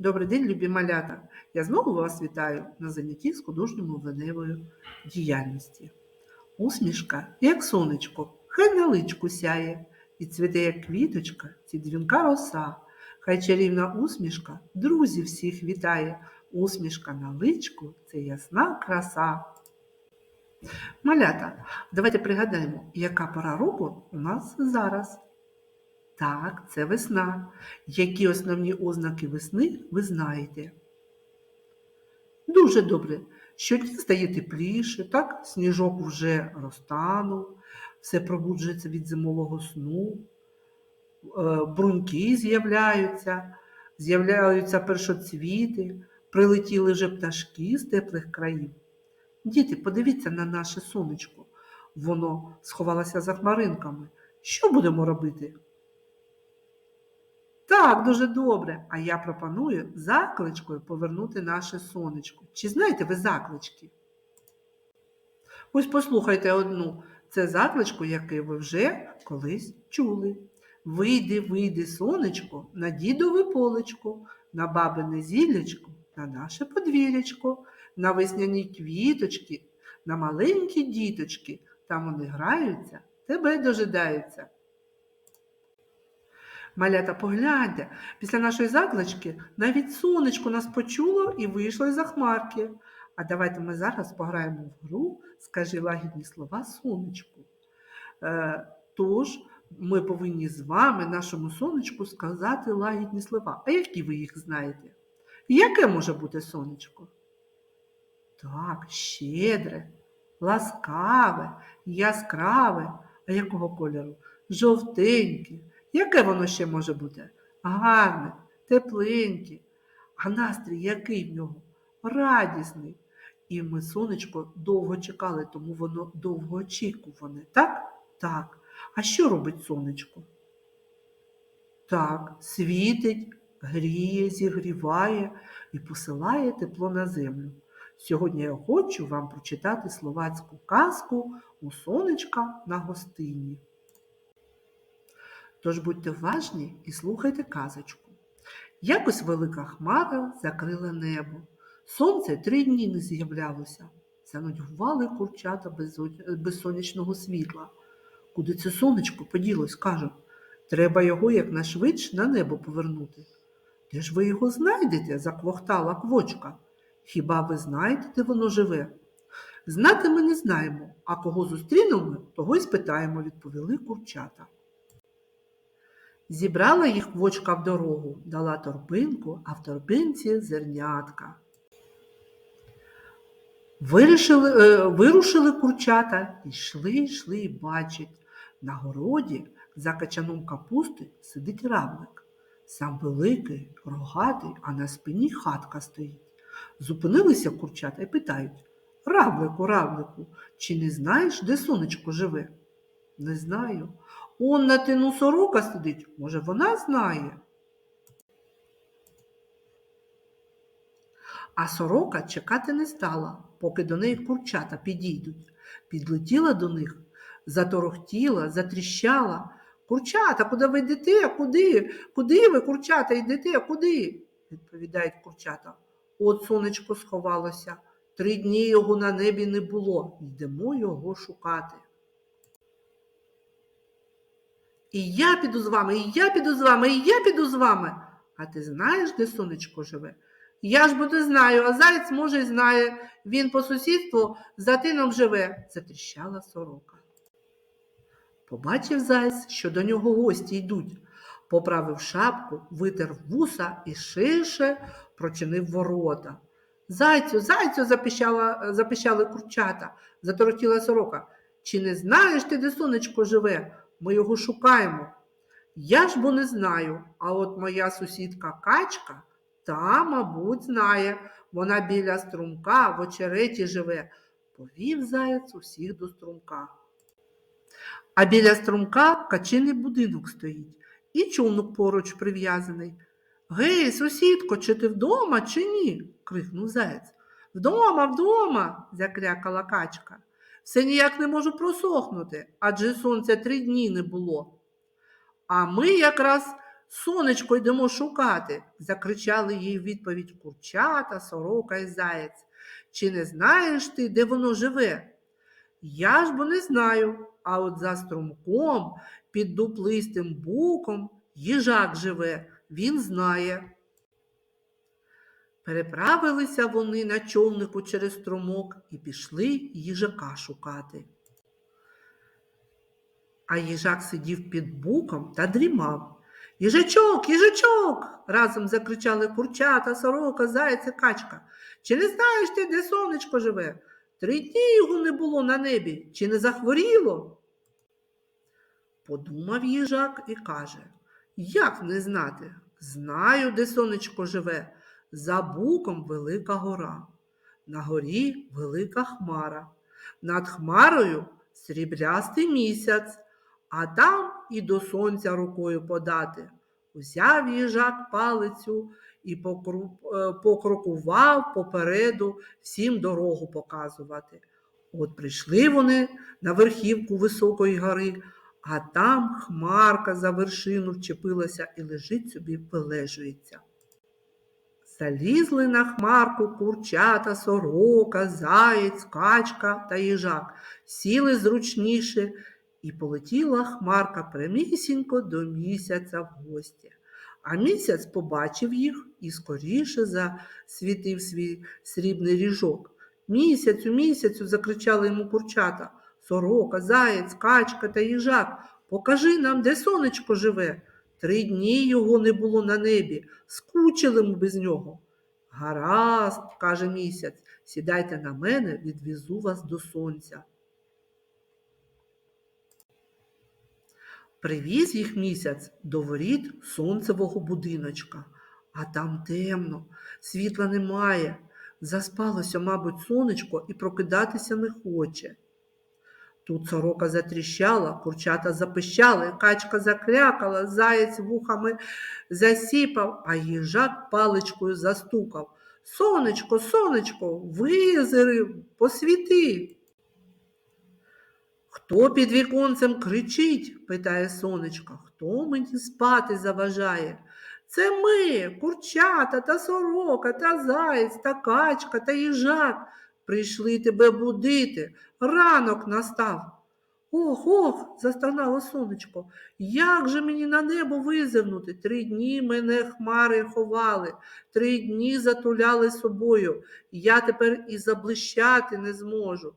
Добрий день, любі малята! Я знову вас вітаю на занятті з художньо-мовленевою діяльності. Усмішка, як сонечко, хай на личку сяє, і цвіте, як квіточка, ці дзвінка роса. Хай чарівна усмішка друзів всіх вітає. Усмішка на личку це ясна краса. Малята, давайте пригадаємо, яка пора року у нас зараз. Так, це весна. Які основні ознаки весни ви знаєте? Дуже добре. Щодня стає тепліше, так? Сніжок вже розтанув, все пробуджується від зимового сну, е, бруньки з'являються, з'являються першоцвіти, прилетіли вже пташки з теплих країв. Діти, подивіться на наше сонечко. Воно сховалося за хмаринками. Що будемо робити? Так, дуже добре. А я пропоную закличкою повернути наше сонечко. Чи знаєте ви заклички? Ось послухайте одну. Це закличку, яку ви вже колись чули. Вийди, вийди, сонечко, на дідове полечко, на бабине зіллячко, на наше подвір'ячко, на весняні квіточки, на маленькі діточки. Там вони граються, тебе дожидаються. Малята, погляньте, після нашої заклички навіть сонечко нас почуло і вийшло із-за хмарки. А давайте ми зараз пограємо в гру Скажи лагідні слова сонечку. Е, тож, ми повинні з вами, нашому сонечку, сказати лагідні слова. А які ви їх знаєте? Яке може бути сонечко? Так, щедре, ласкаве, яскраве. А якого кольору? Жовтеньке. Яке воно ще може бути? Гарне, тепленьке. А настрій який в нього? Радісний. І ми сонечко довго чекали, тому воно довго очікуване. Так? Так. А що робить сонечко? Так, світить, гріє, зігріває і посилає тепло на землю. Сьогодні я хочу вам прочитати словацьку казку у сонечка на гостині. Тож будьте уважні і слухайте казочку. Якось велика хмара закрила небо. Сонце три дні не з'являлося. Занудьгували курчата без, сонячного світла. Куди це сонечко поділось, кажуть. Треба його якнайшвидше на небо повернути. Де ж ви його знайдете? заквохтала квочка. Хіба ви знаєте, де воно живе? Знати ми не знаємо, а кого зустрінемо, того й спитаємо, відповіли курчата. Зібрала їх квочка в дорогу, дала торбинку, а в торбинці зернятка. Вирішили, е, вирушили курчата, йшли, йшли і бачать. На городі за качаном капусти сидить равлик. Сам великий, рогатий, а на спині хатка стоїть. Зупинилися курчата і питають Равлику, равлику, чи не знаєш, де сонечко живе? Не знаю. Он на тину сорока сидить, може, вона знає. А сорока чекати не стала, поки до неї курчата підійдуть. Підлетіла до них, заторохтіла, затріщала. Курчата, куди ви йдете? Куди? Куди ви, курчата, йдете? Куди? відповідають курчата. От сонечко сховалося. Три дні його на небі не було. Йдемо його шукати. І я піду з вами, і я піду з вами, і я піду з вами. А ти знаєш, де сонечко живе? Я ж бо не знаю, а заєць, може, й знає. Він по сусідству за тином живе, затріщала сорока. Побачив заєць, що до нього гості йдуть. Поправив шапку, витер вуса і ширше прочинив ворота. Зайцю, зайцю, запищала, запищали курчата, заторотіла сорока. Чи не знаєш ти, де сонечко живе? Ми його шукаємо. Я ж бо не знаю, а от моя сусідка качка та, мабуть, знає. Вона біля струмка в очереті живе. Повів заяць усіх до струмка. А біля струмка качиний будинок стоїть, і човнок поруч прив'язаний. Гей, сусідко, чи ти вдома, чи ні? крикнув заєць. Вдома, вдома, закрякала качка. Все ніяк не можу просохнути, адже сонця три дні не було. А ми якраз Сонечко йдемо шукати, закричали їй в відповідь курчата, сорока і заєць. Чи не знаєш ти, де воно живе? Я ж бо не знаю, а от за струмком, під дуплистим буком, їжак живе, він знає. Переправилися вони на човнику через струмок і пішли їжака шукати. А їжак сидів під буком та дрімав. Їжачок, їжачок. разом закричали курчата, сорока, заяць і качка. Чи не знаєш ти, де сонечко живе? Три дні його не було на небі, чи не захворіло? Подумав їжак і каже, як не знати? Знаю, де сонечко живе. За буком велика гора, на горі велика хмара, над хмарою сріблястий місяць, а там і до сонця рукою подати. Узяв їжак палицю і е, покрокував попереду всім дорогу показувати. От прийшли вони на верхівку високої гори, а там хмарка за вершину вчепилася і лежить собі, вилежується. Залізли на хмарку курчата, сорока, заєць, качка та їжак, сіли зручніше, і полетіла хмарка прямісінько до місяця в гості. А місяць побачив їх і скоріше засвітив свій срібний ріжок. Місяцю, місяцю, закричали йому курчата. Сорока, заєць, качка та їжак. Покажи нам, де сонечко живе. Три дні його не було на небі, скучили ми без нього. Гаразд, каже місяць, сідайте на мене, відвезу вас до сонця. Привіз їх місяць до воріт сонцевого будиночка, а там темно, світла немає. Заспалося, мабуть, сонечко і прокидатися не хоче. Тут сорока затріщала, курчата запищали, качка закрякала, заєць вухами засіпав, а їжак паличкою застукав. Сонечко, сонечко, визирив, посвіти. Хто під віконцем кричить? питає сонечко. Хто мені спати заважає? Це ми, курчата та сорока, та заєць, та качка, та їжак. Прийшли тебе будити, ранок настав. Ох, ох, застогнало сонечко. Як же мені на небо визирнути? Три дні мене хмари ховали, три дні затуляли собою. Я тепер і заблищати не зможу.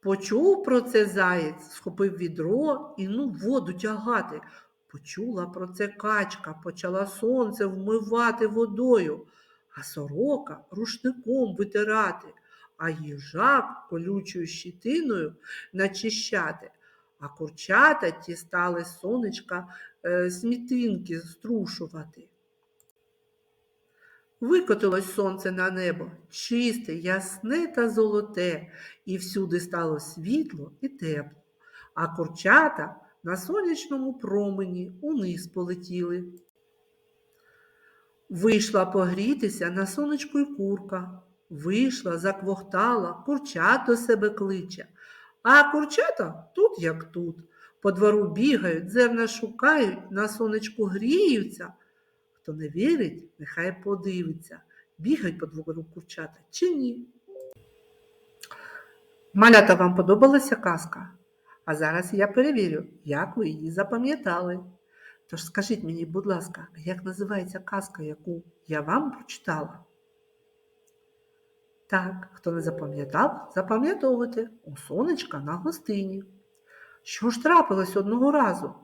Почув про це заєць, схопив відро і ну воду тягати. Почула про це качка, почала сонце вмивати водою, а сорока рушником витирати, а їжак колючою щитиною начищати. А курчата ті стали сонечка е, смітинки струшувати. Викотилось сонце на небо, чисте, ясне та золоте, і всюди стало світло і тепло, а курчата на сонячному промені униз полетіли. Вийшла погрітися на сонечку й курка. Вийшла, заквохтала, курчат до себе кличе. А курчата тут як тут. По двору бігають, зерна шукають, на сонечку гріються. Хто не вірить, нехай подивиться, бігають по двору курчата чи ні. Малята, вам подобалася казка? А зараз я перевірю, як ви її запам'ятали. Тож скажіть мені, будь ласка, як називається казка, яку я вам прочитала? Так, хто не запам'ятав, запам'ятовуйте у сонечка на гостині. Що ж трапилось одного разу?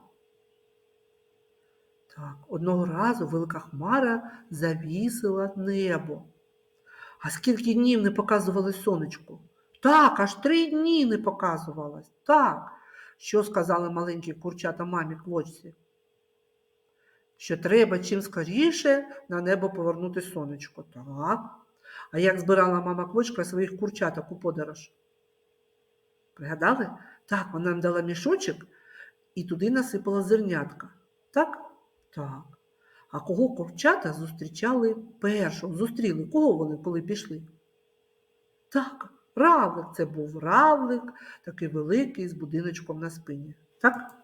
Так, одного разу велика хмара завісила небо. А скільки днів не показувалось сонечко? Так, аж три дні не показувалось. Так. Що сказали маленькі курчата мамі квочці? Що треба чим скоріше на небо повернути сонечко. Так. А як збирала мама квочка своїх курчаток у подорож? Пригадали? Так, вона їм дала мішочок і туди насипала зернятка. Так? Так. А кого курчата зустрічали першого? Зустріли? Кого вони, коли пішли? Так, равлик. Це був равлик, такий великий, з будиночком на спині. Так?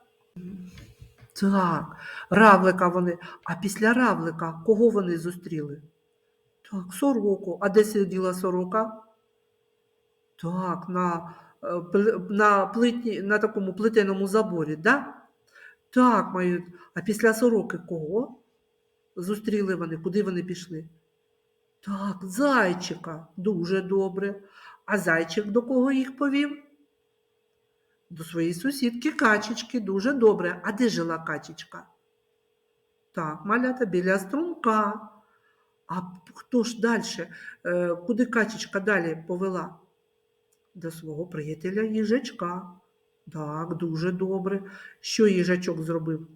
Так, равлика вони. А після равлика кого вони зустріли? Так, сороку. А де сиділа сорока? Так, на, е, на, плитні, на такому плетеному заборі, да? Так, мої. А після сороки кого? Зустріли вони, куди вони пішли? Так, зайчика. Дуже добре. А зайчик до кого їх повів? До своєї сусідки качечки. Дуже добре. А де жила качечка? Так, малята біля струмка. А хто ж далі? Куди качечка далі повела? До свого приятеля їжачка. Так, дуже добре. Що їжачок зробив?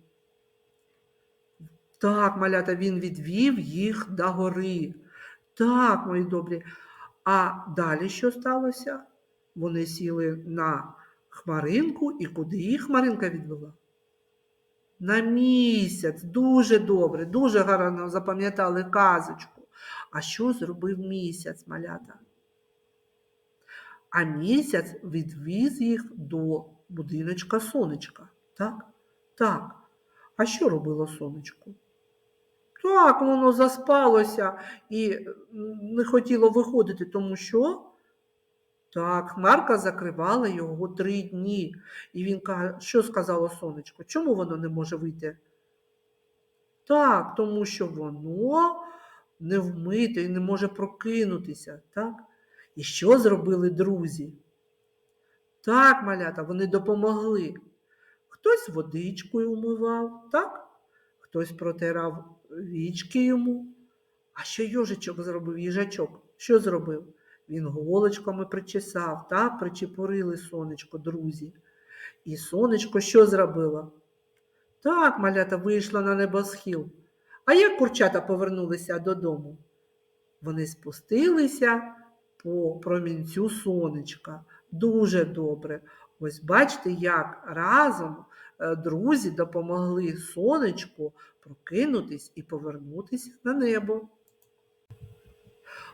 Так, малята, він відвів їх до гори. Так, мої добрі. А далі що сталося? Вони сіли на хмаринку, і куди їх хмаринка відвела? На місяць. Дуже добре, дуже гарно запам'ятали казочку. А що зробив місяць, малята? А місяць відвіз їх до будиночка сонечка. Так? Так. А що робило сонечко? Так, воно заспалося і не хотіло виходити, тому що так, хмарка закривала його три дні. І він каже, що сказало сонечко? Чому воно не може вийти? Так, тому що воно не вмите і не може прокинутися. Так? І що зробили друзі? Так, малята, вони допомогли. Хтось водичкою умивав, так? Хтось протирав вічки йому. А що йожичок зробив, їжачок? Що зробив? Він голочками причесав, так, причепурили сонечко, друзі. І сонечко що зробило? Так, малята вийшла на небосхил. А як курчата повернулися додому? Вони спустилися по промінцю сонечка. Дуже добре. Ось бачите, як разом е, друзі допомогли сонечку прокинутись і повернутися на небо.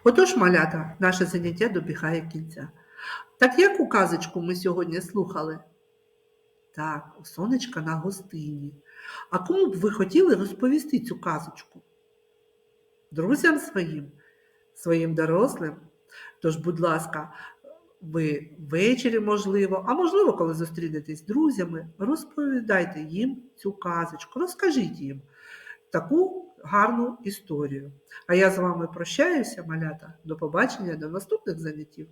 Отож, малята, наше заняття добігає кінця. Так яку казочку ми сьогодні слухали? Так, у сонечка на гостині. А кому б ви хотіли розповісти цю казочку? Друзям своїм, своїм дорослим. Тож, будь ласка, ви ввечері, можливо, а можливо, коли зустрінетесь з друзями, розповідайте їм цю казочку, розкажіть їм таку гарну історію. А я з вами прощаюся, малята. До побачення, до наступних заняттів.